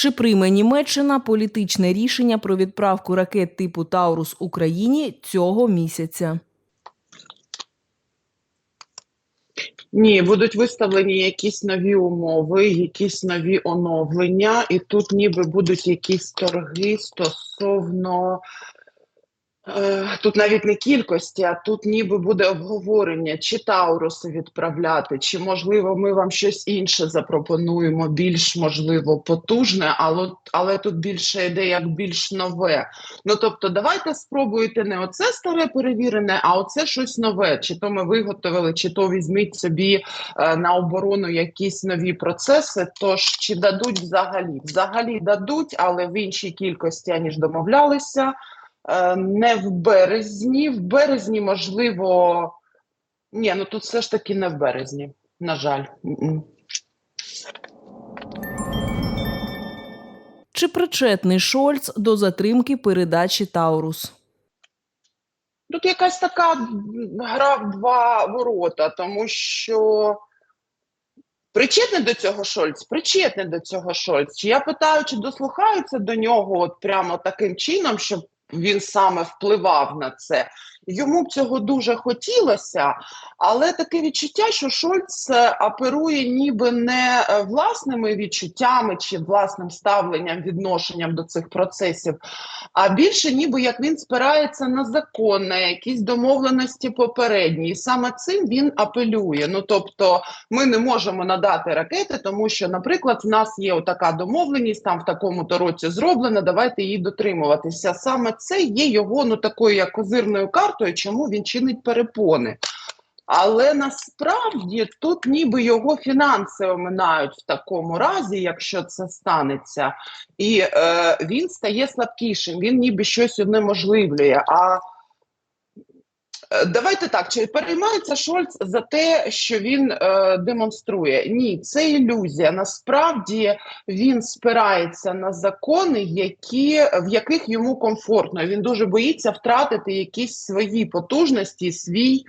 Чи прийме Німеччина політичне рішення про відправку ракет типу Таурус Україні цього місяця? Ні, будуть виставлені якісь нові умови, якісь нові оновлення, і тут ніби будуть якісь торги стосовно. Е, Тут навіть не кількості, а тут ніби буде обговорення, чи Тауруси відправляти, чи можливо ми вам щось інше запропонуємо, більш можливо потужне, але, але тут більше йде як більш нове. Ну тобто, давайте спробуйте не оце старе перевірене, а оце щось нове. Чи то ми виготовили, чи то візьміть собі е, на оборону якісь нові процеси. Тож чи дадуть взагалі? Взагалі дадуть, але в іншій кількості аніж домовлялися. Е, Не в березні. В березні, можливо, ні, ну тут все ж таки не в березні. На жаль. Чи причетний Шольц до затримки передачі Таурус? Тут якась така гра в два ворота, тому що причетний до цього Шольц, причетний до цього Шольц. Я питаю, чи дослухаються до нього от прямо таким чином, щоб він саме впливав на це. Йому б цього дуже хотілося, але таке відчуття, що Шольц е, оперує ніби не е, власними відчуттями чи власним ставленням, відношенням до цих процесів, а більше ніби як він спирається на закон, на якісь домовленості попередні. І саме цим він апелює. Ну тобто, ми не можемо надати ракети, тому що, наприклад, в нас є така домовленість, там в такому то році зроблена. Давайте її дотримуватися. Саме це є його ну такою як козирною картою, чому він чинить перепони. Але насправді тут ніби його фінанси оминають в такому разі, якщо це станеться, і е, він стає слабкішим, він ніби щось унеможливлює. А Давайте так, чи переймається Шольц за те, що він е, демонструє? Ні, це ілюзія. Насправді він спирається на закони, які, в яких йому комфортно. Він дуже боїться втратити якісь свої потужності, свій е,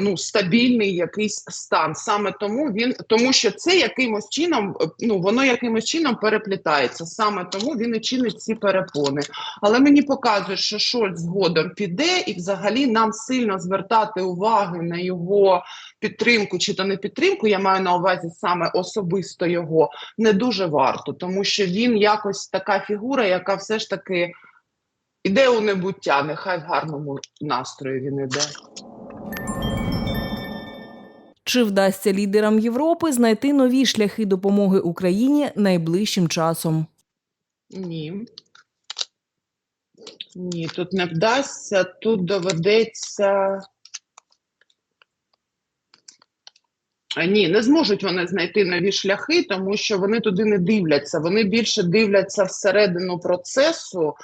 ну, стабільний якийсь стан. Саме тому він, тому що це якимось чином, е, ну воно якимось чином переплітається. Саме тому він і чинить ці перепони. Але мені показує, що Шольц згодом піде, і взагалі нам сильно звертати уваги на його підтримку чи то не підтримку. Я маю на увазі саме особисто його не дуже варто, тому що він якось така фігура, яка все ж таки іде у небуття. Нехай в гарному настрої він іде. Чи вдасться лідерам Європи знайти нові шляхи допомоги Україні найближчим часом? Ні. Ні, тут не вдасться, тут доведеться. А, Ні, не зможуть вони знайти нові шляхи, тому що вони туди не дивляться. Вони більше дивляться всередину процесу,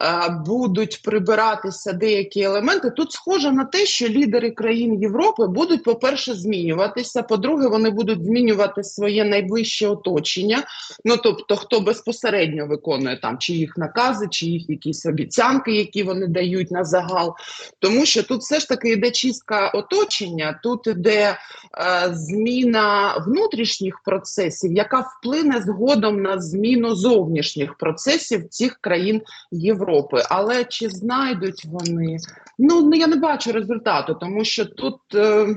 е, будуть прибиратися деякі елементи. Тут схоже на те, що лідери країн Європи будуть, по-перше, змінюватися. По-друге, вони будуть змінювати своє найближче оточення. Ну тобто, хто безпосередньо виконує там чи їх накази, чи їх якісь обіцянки, які вони дають на загал. Тому що тут все ж таки йде чистка оточення, тут іде е, зміна внутрішніх процесів, яка вплине згодом на зміну зовнішніх процесів цих країн Європи. Але чи знайдуть вони? Ну ну, я не бачу результату, тому що тут. Е,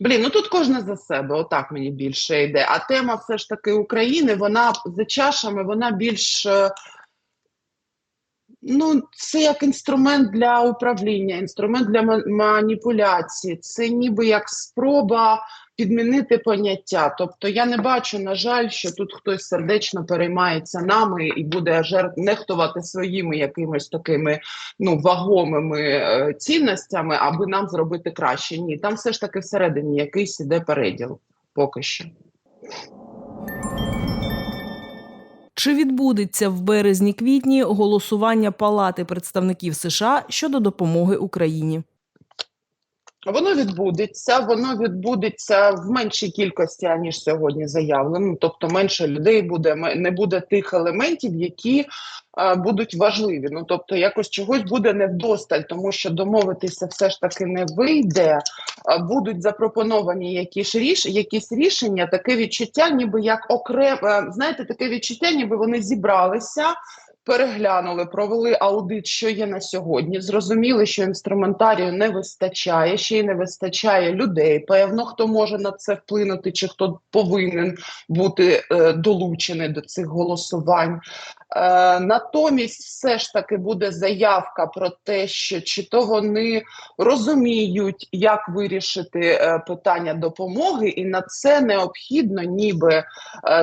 Блін, ну тут кожна за себе, отак мені більше йде. А тема все ж таки України, вона за чашами, вона більш е, Ну, це як інструмент для управління, інструмент для маніпуляції. Це ніби як спроба підмінити поняття. Тобто я не бачу, на жаль, що тут хтось сердечно переймається нами і буде жер... нехтувати своїми якимись такими ну, вагомими е, цінностями, аби нам зробити краще. Ні, там все ж таки всередині якийсь іде переділ поки що. Чи відбудеться в березні-квітні голосування Палати представників США щодо допомоги Україні? Воно відбудеться, воно відбудеться в меншій кількості, аніж сьогодні заявлено. Тобто менше людей буде, не буде тих елементів, які е, будуть важливі. Ну тобто, якось чогось буде невдосталь, тому що домовитися все ж таки не вийде. Е, Будуть запропоновані якісь ріш, якісь рішення, таке відчуття, ніби як окремо, знаєте, таке відчуття, ніби вони зібралися. Переглянули, провели аудит, що є на сьогодні. Зрозуміли, що інструментарію не вистачає, ще й не вистачає людей. Певно, хто може на це вплинути, чи хто повинен бути е, долучений до цих голосувань. Е, натомість, все ж таки буде заявка про те, що чи то вони розуміють, як вирішити е, питання допомоги, і на це необхідно, ніби е,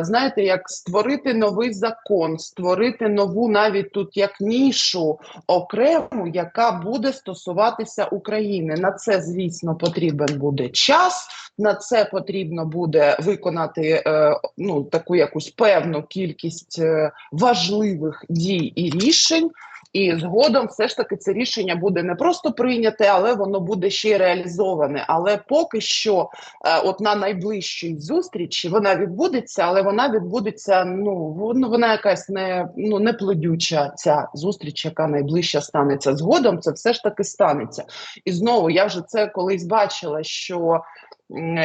знаєте, як створити новий закон, створити нову навіть тут як нішу окрему, яка буде стосуватися України. На це, звісно, потрібен буде час. На це потрібно буде виконати ну таку якусь певну кількість е, важливих дій і рішень. І згодом все ж таки це рішення буде не просто прийняте, але воно буде ще й реалізоване. Але поки що, е, от на найближчій зустрічі вона відбудеться, але вона відбудеться. Ну вон- вона якась не ну не плодюча ця зустріч, яка найближча станеться. Згодом це все ж таки станеться. І знову я вже це колись бачила, що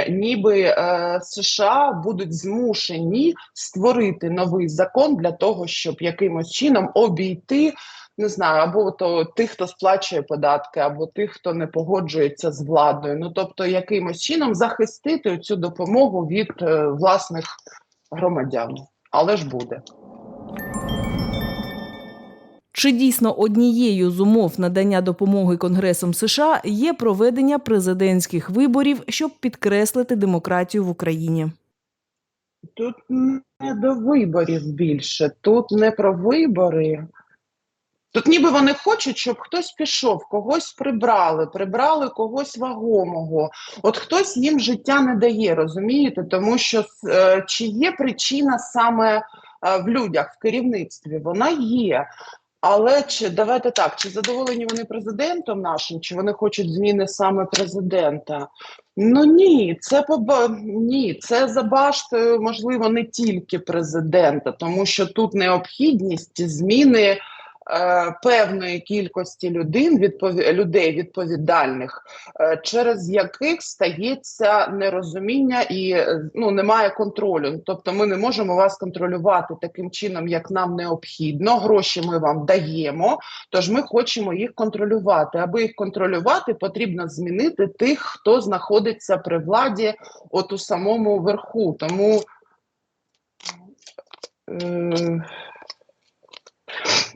ніби е, США будуть змушені створити новий закон для того, щоб якимось чином обійти. Не знаю, або то тих, хто сплачує податки, або тих, хто не погоджується з владою. Ну тобто, якимось чином захистити цю допомогу від е, власних громадян. Але ж буде. Чи дійсно однією з умов надання допомоги Конгресом США є проведення президентських виборів, щоб підкреслити демократію в Україні? Тут не до виборів більше, тут не про вибори. Тут ніби вони хочуть, щоб хтось пішов, когось прибрали, прибрали когось вагомого. От хтось їм життя не дає, розумієте? Тому що е, чи є причина саме е, в людях, в керівництві? Вона є. Але чи давайте так, чи задоволені вони президентом нашим, чи вони хочуть зміни саме президента? Ну ні, це поба... ні, це за баштою, можливо, не тільки президента, тому що тут необхідність зміни певної кількості людей, відпові... людей відповідальних, е, через яких стається нерозуміння і е, ну, немає контролю. Тобто ми не можемо вас контролювати таким чином, як нам необхідно. Гроші ми вам даємо, тож ми хочемо їх контролювати. Аби їх контролювати, потрібно змінити тих, хто знаходиться при владі, от у самому верху. Тому. Е...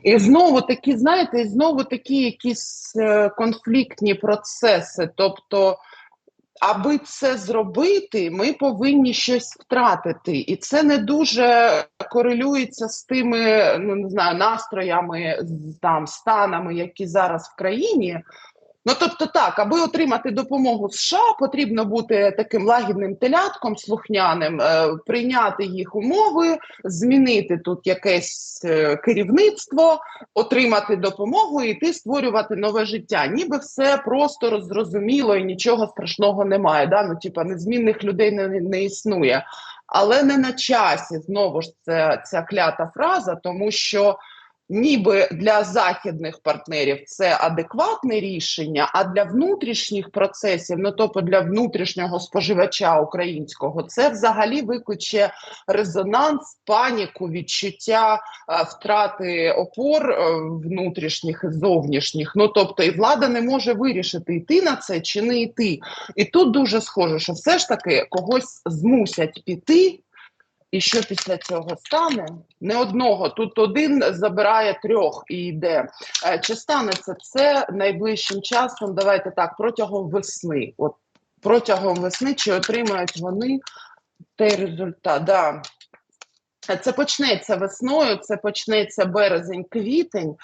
І знову такі, знаєте, і знову такі якісь е, конфліктні процеси. Тобто, аби це зробити, ми повинні щось втратити. І це не дуже корелюється з тими, ну не знаю, настроями, там, станами, які зараз в країні. Ну, тобто, так, аби отримати допомогу США, потрібно бути таким лагідним телятком, слухняним, е, прийняти їх умови, змінити тут якесь е, керівництво, отримати допомогу і йти створювати нове життя. Ніби все просто зрозуміло і нічого страшного немає. Да? Ну, типа, незмінних людей не, не існує. Але не на часі знову ж це ця клята фраза, тому що ніби для західних партнерів це адекватне рішення, а для внутрішніх процесів, ну тобто для внутрішнього споживача українського, це взагалі викличе резонанс, паніку, відчуття е, втрати опор е, внутрішніх і зовнішніх. Ну тобто, і влада не може вирішити, йти на це чи не йти. І тут дуже схоже, що все ж таки когось змусять піти. І що після цього стане? Не одного. Тут один забирає трьох і йде. Е, Чи станеться це найближчим часом? Давайте так, протягом весни. От протягом весни, чи отримають вони той результат? Да. Е, Це почнеться весною, це почнеться березень-квітень.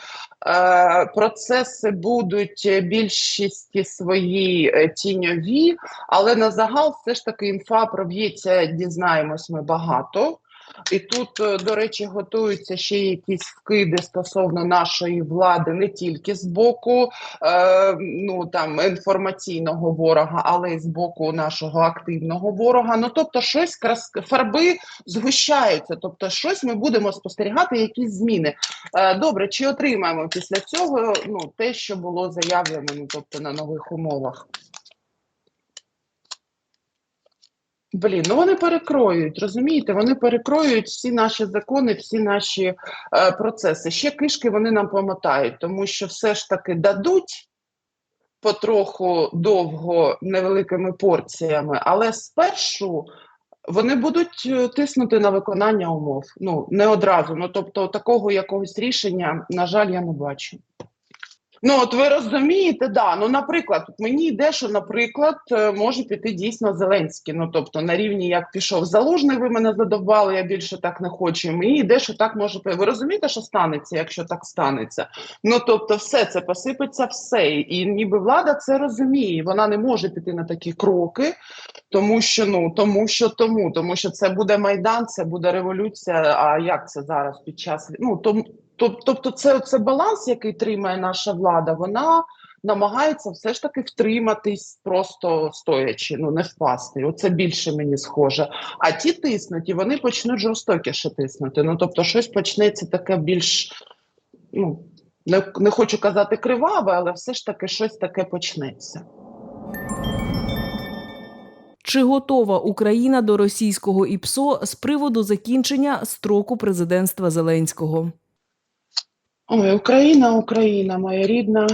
Е, процеси будуть більшісті свої е, тіньові, але на загал все ж таки інфа проб'ється, дізнаємось ми багато. І тут, е, до речі, готуються ще якісь вкиди стосовно нашої влади не тільки з боку е, ну там інформаційного ворога, але й з боку нашого активного ворога. Ну тобто, щось крас... фарби згущаються. Тобто, щось ми будемо спостерігати, якісь зміни. Е, добре, чи отримаємо після цього ну те, що було заявлено, ну тобто на нових умовах? Блін, ну вони перекроюють, розумієте? Вони перекроюють всі наші закони, всі наші е, процеси. Ще кишки вони нам помотають, тому що все ж таки дадуть потроху довго невеликими порціями, але спершу вони будуть е, тиснути на виконання умов. Ну не одразу. Ну тобто, такого якогось рішення, на жаль, я не бачу. Ну, от ви розумієте, да. Ну, наприклад, мені йде, що, наприклад, е, може піти дійсно Зеленський. Ну, тобто, на рівні як пішов Залужний, ви мене задовбали, я більше так не хочу. Мені йде, що так може Ви розумієте, що станеться, якщо так станеться? Ну тобто, все це посипеться, все. І ніби влада це розуміє. Вона не може піти на такі кроки, тому що ну тому, що тому, тому що це буде майдан, це буде революція. А як це зараз під час ну тому. Тоб- Тобто, це, це баланс, який тримає наша влада, вона намагається все ж таки втриматись, просто стоячи, ну не впасти. Оце більше мені схоже. А ті тиснуть, і вони почнуть жорстокіше тиснути. Ну тобто, щось почнеться таке більш, ну не, не хочу казати криваве, але все ж таки щось таке почнеться. Чи готова Україна до російського ІПСО з приводу закінчення строку президентства Зеленського? Ой, Україна, Україна, моя рідна.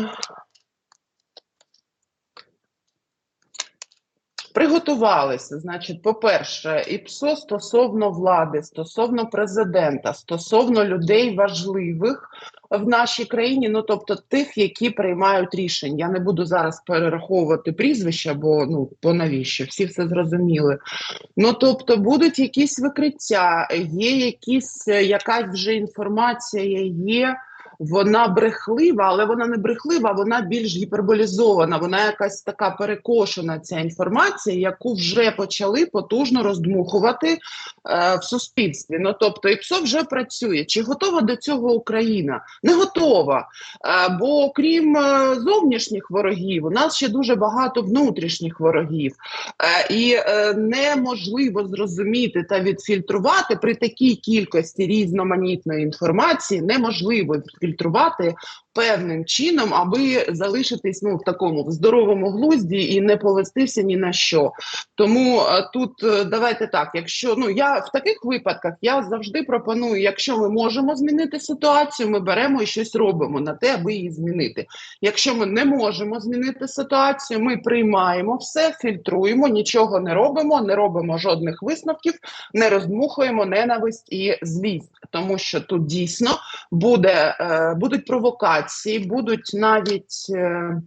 Приготувалися. Значить, по-перше, ІПСО стосовно влади, стосовно президента, стосовно людей важливих в нашій країні, ну тобто тих, які приймають рішення. Я не буду зараз перераховувати прізвища, бо ну бо навіщо? Всі все зрозуміли. Ну тобто будуть якісь викриття, є якісь якась вже інформація є. Вона брехлива, але вона не брехлива, вона більш гіперболізована. Вона якась така перекошена ця інформація, яку вже почали потужно роздмухувати е, в суспільстві. Ну тобто, ІПСО вже працює. Чи готова до цього Україна? Не готова. Е, бо крім е, зовнішніх ворогів, у нас ще дуже багато внутрішніх ворогів. Е, і е, неможливо зрозуміти та відфільтрувати при такій кількості різноманітної інформації, неможливо відфільтрувати певним чином, аби залишитись ну в такому в здоровому глузді і не повестися ні на що. Тому е, тут е, давайте так. Якщо ну я в таких випадках я завжди пропоную, якщо ми можемо змінити ситуацію, ми беремо і щось робимо на те, аби її змінити. Якщо ми не можемо змінити ситуацію, ми приймаємо все, фільтруємо, нічого не робимо, не робимо жодних висновків, не роздмухуємо ненависть і злість, тому що тут дійсно буде, е, будуть провокації, будуть навіть. Е,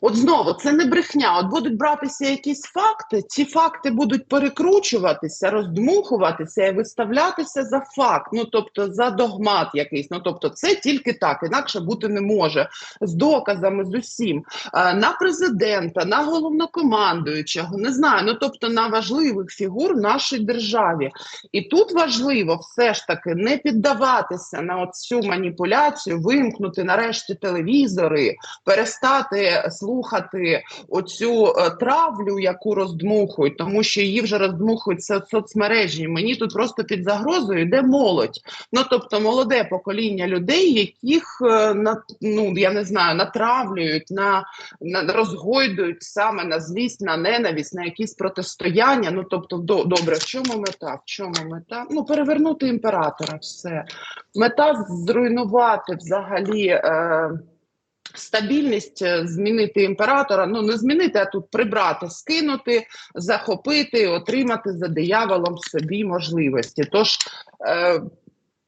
От знову це не брехня. От будуть братися якісь факти, ці факти будуть перекручуватися, роздмухуватися і виставлятися за факт, ну тобто за догмат якийсь. Ну тобто, це тільки так, інакше бути не може з доказами, з усім Е, на президента, на головнокомандуючого, не знаю. Ну тобто на важливих фігур в нашій державі. І тут важливо все ж таки не піддаватися на цю маніпуляцію, вимкнути нарешті телевізори, перестати слухати оцю е, травлю, яку роздмухують, тому що її вже роздмухують со- соцмережі. Мені тут просто під загрозою йде молодь. Ну тобто молоде покоління людей, яких е, на ну я не знаю, натравлюють на, на розгойдують саме на злість, на ненависть, на якісь протистояння. Ну тобто, до, добре, в чому мета? В чому мета? Ну перевернути імператора. Все мета зруйнувати взагалі. Е, Стабільність е, змінити імператора, ну не змінити, а тут прибрати, скинути, захопити, отримати за дияволом собі можливості. Тож, е,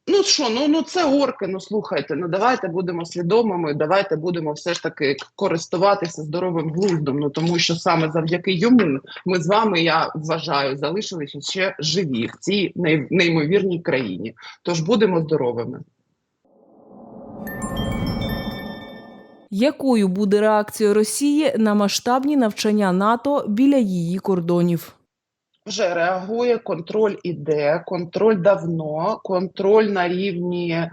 ну що, ну, ну це орки, ну слухайте, ну давайте будемо свідомими, давайте будемо все ж таки користуватися здоровим глуздом. Ну тому що саме завдяки йому ми з вами, я вважаю, залишилися ще живі в цій неймовірній країні. Тож будемо здоровими. Якою буде реакція Росії на масштабні навчання НАТО біля її кордонів? вже реагує, контроль іде, контроль давно, контроль на рівні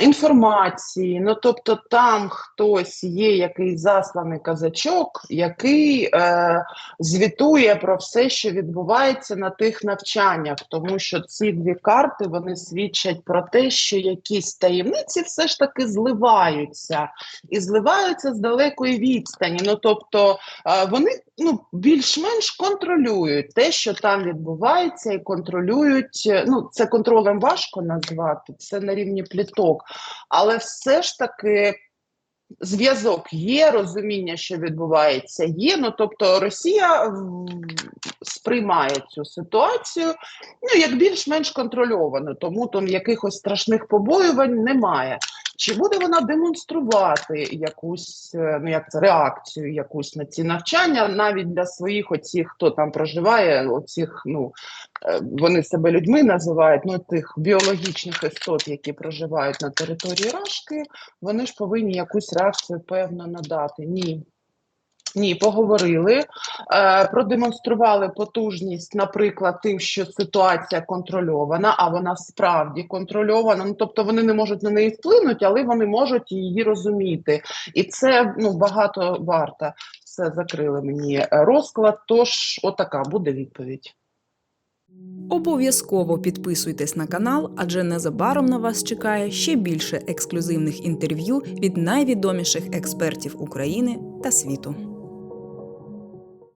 інформації. Ну, тобто, там хтось є якийсь засланий казачок, який е, звітує про все, що відбувається на тих навчаннях, тому що ці дві карти вони свідчать про те, що якісь таємниці все ж таки зливаються і зливаються з далекої відстані. Ну тобто е, вони ну, більш-менш контролюють те, що там відбувається, і контролюють. е, Ну, це контролем важко назвати, це на рівні пліток, але все ж таки. Зв'язок є, розуміння, що відбувається, є. Ну тобто Росія сприймає цю ситуацію ну як більш-менш контрольовану, тому там якихось страшних побоювань немає. Чи буде вона демонструвати якусь е, ну як це реакцію, якусь на ці навчання, навіть для своїх оцих, хто там проживає, оцих, ну е, вони себе людьми називають, ну тих біологічних істот, які проживають на території Рашки, вони ж повинні якусь реакцію певно надати. Ні. Ні, поговорили, е, продемонстрували потужність, наприклад, тим, що ситуація контрольована, а вона справді контрольована. Ну тобто вони не можуть на неї вплинути, але вони можуть її розуміти. І це ну багато варто. Все закрили мені розклад. Тож, отака буде відповідь. Обов'язково підписуйтесь на канал, адже незабаром на вас чекає ще більше ексклюзивних інтерв'ю від найвідоміших експертів України та світу.